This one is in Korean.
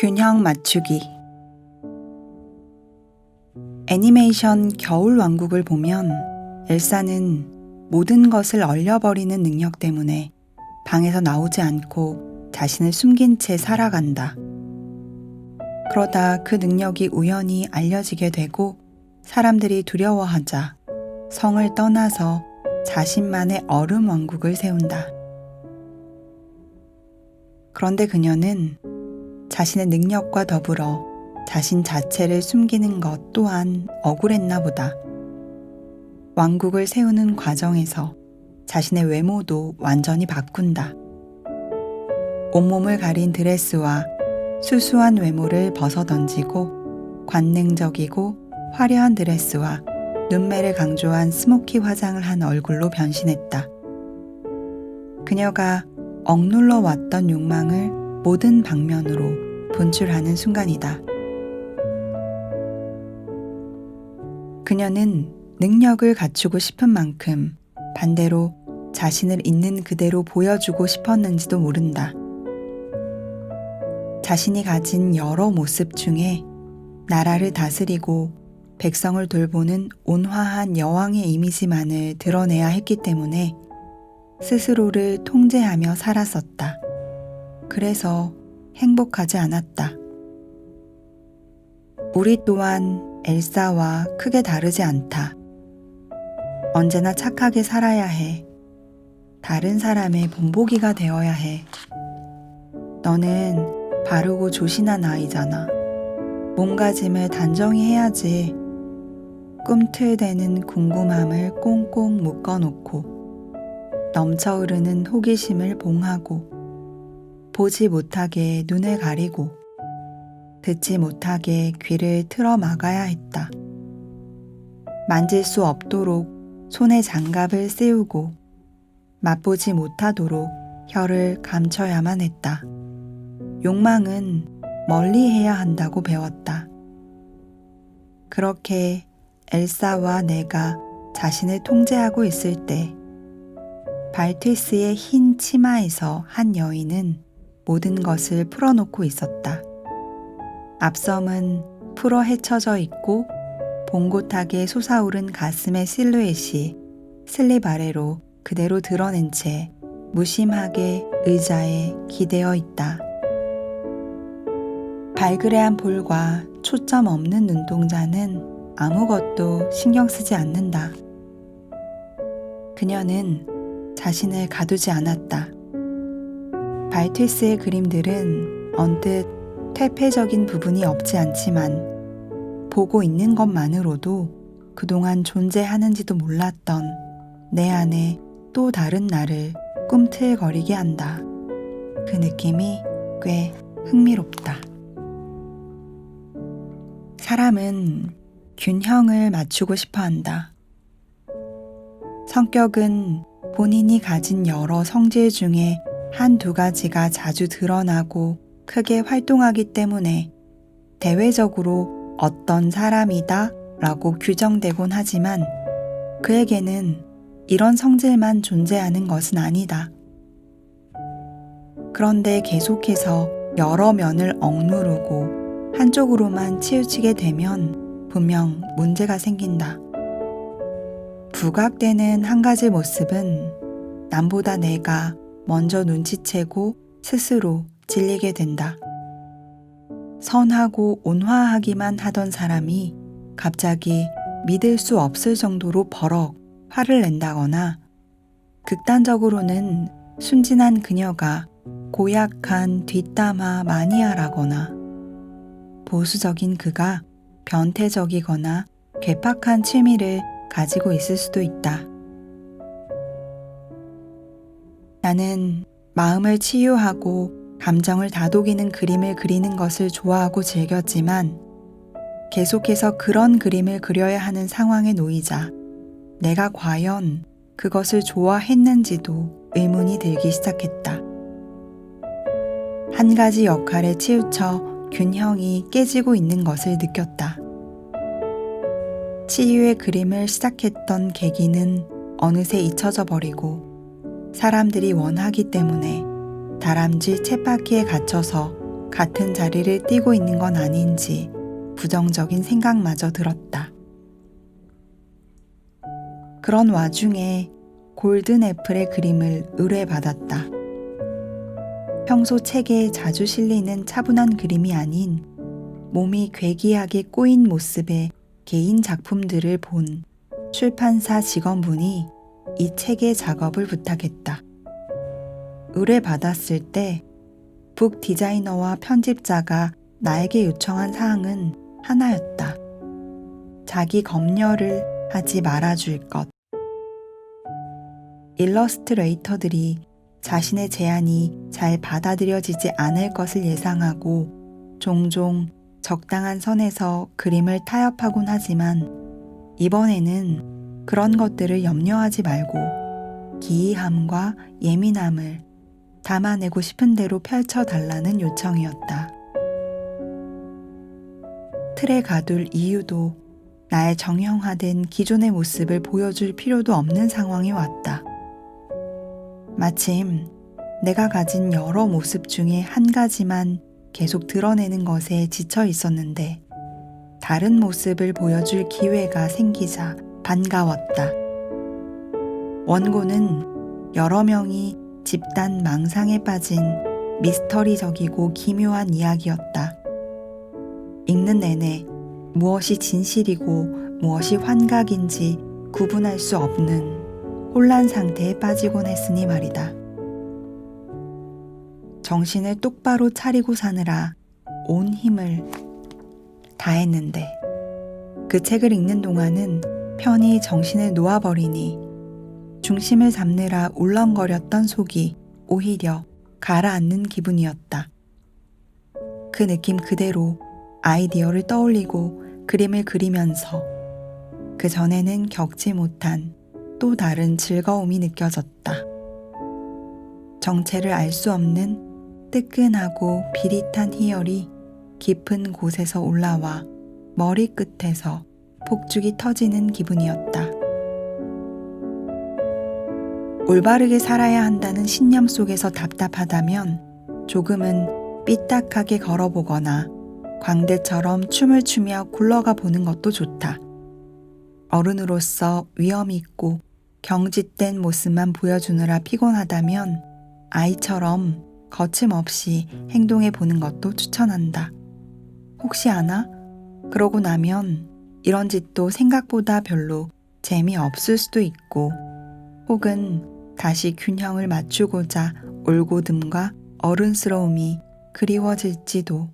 균형 맞추기 애니메이션 겨울 왕국을 보면 엘사는 모든 것을 얼려버리는 능력 때문에 방에서 나오지 않고 자신을 숨긴 채 살아간다. 그러다 그 능력이 우연히 알려지게 되고 사람들이 두려워하자 성을 떠나서 자신만의 얼음 왕국을 세운다. 그런데 그녀는 자신의 능력과 더불어 자신 자체를 숨기는 것 또한 억울했나 보다. 왕국을 세우는 과정에서 자신의 외모도 완전히 바꾼다. 온몸을 가린 드레스와 수수한 외모를 벗어던지고 관능적이고 화려한 드레스와 눈매를 강조한 스모키 화장을 한 얼굴로 변신했다. 그녀가 억눌러 왔던 욕망을 모든 방면으로 분출하는 순간이다. 그녀는 능력을 갖추고 싶은 만큼 반대로 자신을 있는 그대로 보여주고 싶었는지도 모른다. 자신이 가진 여러 모습 중에 나라를 다스리고 백성을 돌보는 온화한 여왕의 이미지만을 드러내야 했기 때문에 스스로를 통제하며 살았었다. 그래서 행복하지 않았다. 우리 또한 엘사와 크게 다르지 않다. 언제나 착하게 살아야 해. 다른 사람의 본보기가 되어야 해. 너는 바르고 조신한 아이잖아. 몸가짐을 단정히 해야지. 꿈틀대는 궁금함을 꽁꽁 묶어놓고 넘쳐 흐르는 호기심을 봉하고 보지 못하게 눈을 가리고 듣지 못하게 귀를 틀어 막아야 했다. 만질 수 없도록 손에 장갑을 씌우고 맛보지 못하도록 혀를 감춰야만 했다. 욕망은 멀리 해야 한다고 배웠다. 그렇게 엘사와 내가 자신을 통제하고 있을 때 발트스의 흰 치마에서 한 여인은 모든 것을 풀어놓고 있었다. 앞섬은 풀어 헤쳐져 있고 봉고하게 솟아오른 가슴의 실루엣이 슬립 아래로 그대로 드러낸 채 무심하게 의자에 기대어 있다. 발그레한 볼과 초점 없는 눈동자는 아무것도 신경 쓰지 않는다. 그녀는 자신을 가두지 않았다. 발트스의 그림들은 언뜻 퇴폐적인 부분이 없지 않지만 보고 있는 것만으로도 그동안 존재하는지도 몰랐던 내 안에 또 다른 나를 꿈틀거리게 한다. 그 느낌이 꽤 흥미롭다. 사람은 균형을 맞추고 싶어 한다. 성격은 본인이 가진 여러 성질 중에 한두 가지가 자주 드러나고 크게 활동하기 때문에 대외적으로 어떤 사람이다 라고 규정되곤 하지만 그에게는 이런 성질만 존재하는 것은 아니다. 그런데 계속해서 여러 면을 억누르고 한쪽으로만 치우치게 되면 분명 문제가 생긴다. 부각되는 한 가지 모습은 남보다 내가 먼저 눈치채고 스스로 질리게 된다. 선하고 온화하기만 하던 사람이 갑자기 믿을 수 없을 정도로 버럭 화를 낸다거나 극단적으로는 순진한 그녀가 고약한 뒷담화 마니아라거나 보수적인 그가 변태적이거나 괴팍한 취미를 가지고 있을 수도 있다. 나는 마음을 치유하고 감정을 다독이는 그림을 그리는 것을 좋아하고 즐겼지만 계속해서 그런 그림을 그려야 하는 상황에 놓이자 내가 과연 그것을 좋아했는지도 의문이 들기 시작했다. 한 가지 역할에 치우쳐 균형이 깨지고 있는 것을 느꼈다. 치유의 그림을 시작했던 계기는 어느새 잊혀져 버리고 사람들이 원하기 때문에 다람쥐 쳇바퀴에 갇혀서 같은 자리를 띄고 있는 건 아닌지 부정적인 생각마저 들었다. 그런 와중에 골든 애플의 그림을 의뢰받았다. 평소 책에 자주 실리는 차분한 그림이 아닌 몸이 괴기하게 꼬인 모습의 개인 작품들을 본 출판사 직원분이 이 책의 작업을 부탁했다. 의뢰받았을 때 북 디자이너와 편집자가 나에게 요청한 사항은 하나였다. 자기 검열을 하지 말아줄 것. 일러스트레이터들이 자신의 제안이 잘 받아들여지지 않을 것을 예상하고 종종 적당한 선에서 그림을 타협하곤 하지만 이번에는 그런 것들을 염려하지 말고 기이함과 예민함을 담아내고 싶은 대로 펼쳐달라는 요청이었다. 틀에 가둘 이유도 나의 정형화된 기존의 모습을 보여줄 필요도 없는 상황이 왔다. 마침 내가 가진 여러 모습 중에 한 가지만 계속 드러내는 것에 지쳐 있었는데 다른 모습을 보여줄 기회가 생기자 반가웠다. 원고는 여러 명이 집단 망상에 빠진 미스터리적이고 기묘한 이야기였다. 읽는 내내 무엇이 진실이고 무엇이 환각인지 구분할 수 없는 혼란 상태에 빠지곤 했으니 말이다. 정신을 똑바로 차리고 사느라 온 힘을 다했는데 그 책을 읽는 동안은 편히 정신을 놓아버리니 중심을 잡느라 울렁거렸던 속이 오히려 가라앉는 기분이었다. 그 느낌 그대로 아이디어를 떠올리고 그림을 그리면서 그 전에는 겪지 못한 또 다른 즐거움이 느껴졌다. 정체를 알 수 없는 뜨끈하고 비릿한 희열이 깊은 곳에서 올라와 머리끝에서 폭죽이 터지는 기분이었다. 올바르게 살아야 한다는 신념 속에서 답답하다면 조금은 삐딱하게 걸어보거나 광대처럼 춤을 추며 굴러가 보는 것도 좋다. 어른으로서 위험 있고 경직된 모습만 보여주느라 피곤하다면 아이처럼 거침없이 행동해 보는 것도 추천한다. 혹시 아나? 그러고 나면 이런 짓도 생각보다 별로 재미없을 수도 있고 혹은 다시 균형을 맞추고자 올고듬과 어른스러움이 그리워질지도